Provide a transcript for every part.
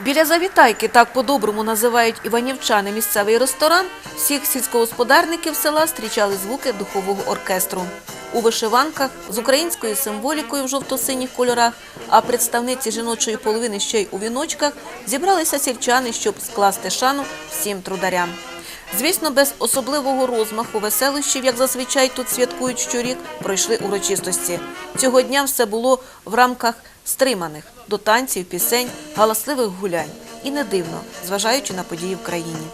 Біля завітайки, так по-доброму називають іванівчани місцевий ресторан, всіх сільськогосподарників села зустрічали звуки духового оркестру. У вишиванках з українською символікою в жовто-синіх кольорах, а представниці жіночої половини ще й у віночках зібралися сільчани, щоб скласти шану всім трударям. Звісно, без особливого розмаху веселищів, як зазвичай тут святкують щорік, пройшли урочистості. Цього дня все було в рамках стриманих до танців, пісень, галасливих гулянь. І не дивно, зважаючи на події в країні.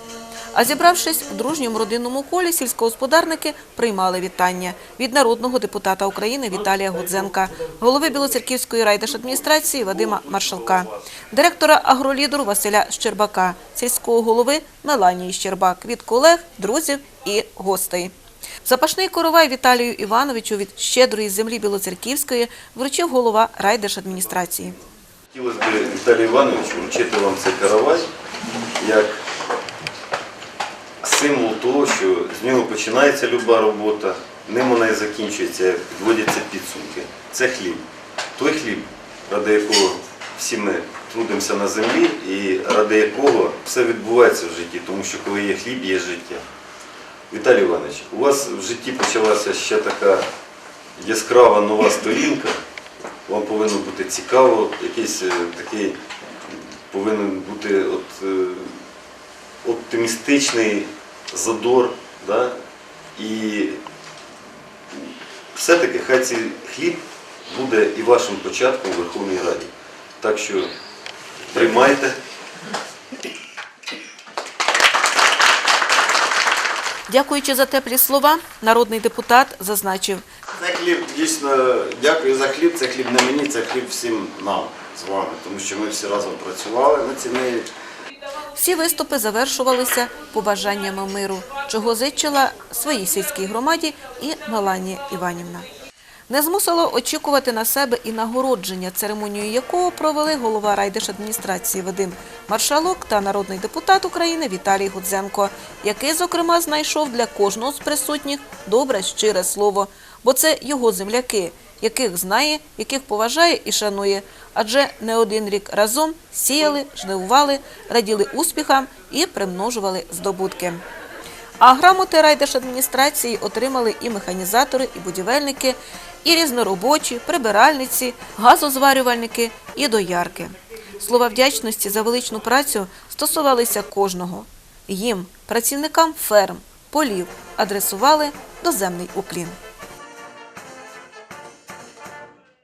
А зібравшись в дружньому родинному колі, сільськогосподарники приймали вітання від народного депутата України Віталія Гудзенка, голови Білоцерківської райдержадміністрації Вадима Маршалка, директора агролідеру Василя Щербака, сільського голови Меланії Щербак, від колег, друзів і гостей. Запашний коровай Віталію Івановичу від щедрої землі Білоцерківської вручив голова райдержадміністрації. Хотілося б, Віталій Іванович, вручити вам цей каравай як символ того, що з нього починається люба робота, ним вона і закінчується, підводяться підсумки. Це хліб. Той хліб, ради якого всі ми трудимося на землі і ради якого все відбувається в житті, тому що коли є хліб, є життя. Віталій Іванович, у вас в житті почалася ще така яскрава нова сторінка. Вам повинно бути цікаво, якийсь е, такий повинен бути от, е, оптимістичний задор. Да? І все-таки хай цей хліб буде і вашим початком у Верховній Раді. Так що приймайте. Дякуючи за теплі слова, народний депутат зазначив, Це хліб дійсно дякую за хліб. Це хліб не мені, це хліб всім нам з вами, тому що ми всі разом працювали на цій ниві. Всі виступи завершувалися побажаннями миру, чого зичила своїй сільській громаді і Меланія Іванівна. Не змусило очікувати на себе і нагородження, церемонію якого провели голова райдержадміністрації Вадим Маршалок та народний депутат України Віталій Гудзенко, який, зокрема, знайшов для кожного з присутніх добре щире слово, бо це його земляки, яких знає, яких поважає і шанує, адже не один рік разом сіяли, жнивували, раділи успіхам і примножували здобутки. А грамоти райдержадміністрації отримали і механізатори, і будівельники, і різноробочі, прибиральниці, газозварювальники і доярки. Слова вдячності за величну працю стосувалися кожного. Їм, працівникам ферм, полів, адресували доземний уклін.